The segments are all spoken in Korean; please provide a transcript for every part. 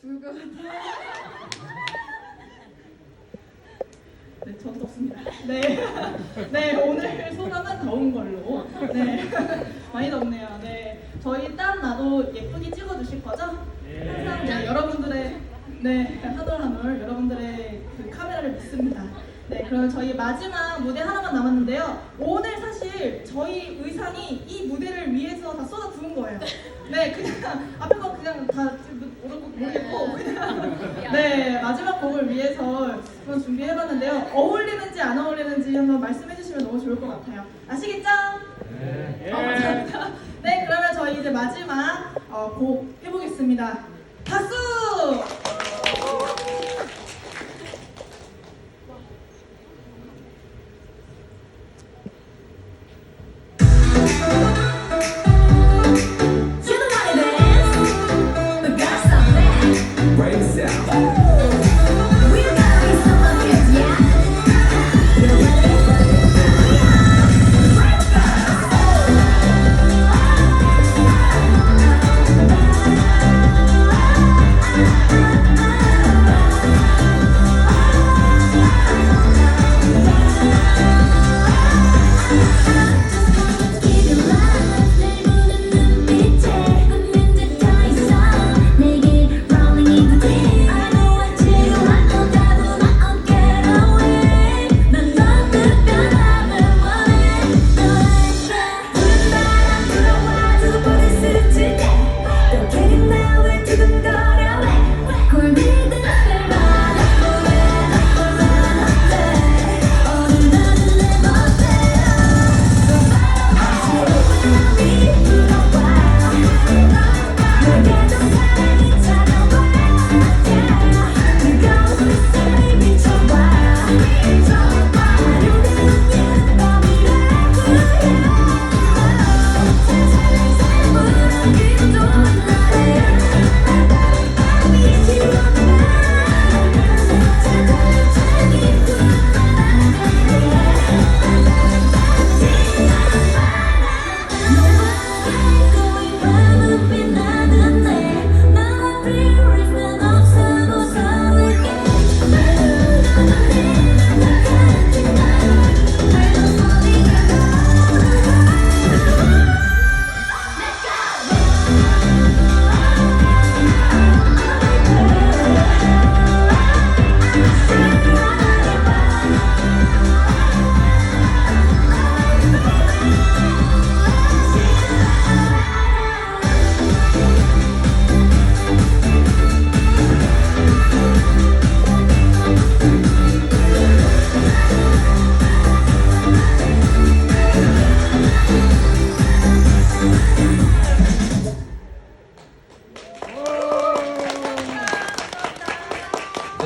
죽을 것 같아요. 네, 저도 덥습니다. 네. 네, 오늘 소감은 더운 걸로. 네. 많이 덥네요. 네. 저희 땀 나도 예쁘게 찍어주실 거죠? 항상 네, 여러분들의, 네, 한올 한올 여러분들의 그 카메라를 믿습니다. 네, 그러면 저희 마지막 무대 하나만 남았는데요. 오늘 사실 저희 의상이 이 무대를 위해서 다 쏟아 부은 거예요. 네, 그냥 앞에 거 그냥 다 모르고 모르겠고 그냥 네 마지막 곡을 위해서 한번 준비해봤는데요. 어울리는지 안 어울리는지 한번 말씀해주시면 너무 좋을 것 같아요. 아시겠죠? 네. 어, 감사합니다. 네, 그러면 저희 이제 마지막 어, 곡 해보겠습니다. 박수! Know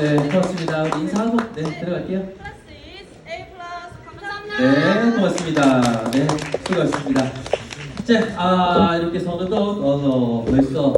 네, 고맙습니다. 우리 인사하고 네 들어갈게요. 플러스 A 플러스 감사합니다. 네, 고맙습니다. 네, 수고하셨습니다. 자, 아 이렇게 서로도 어, 벌써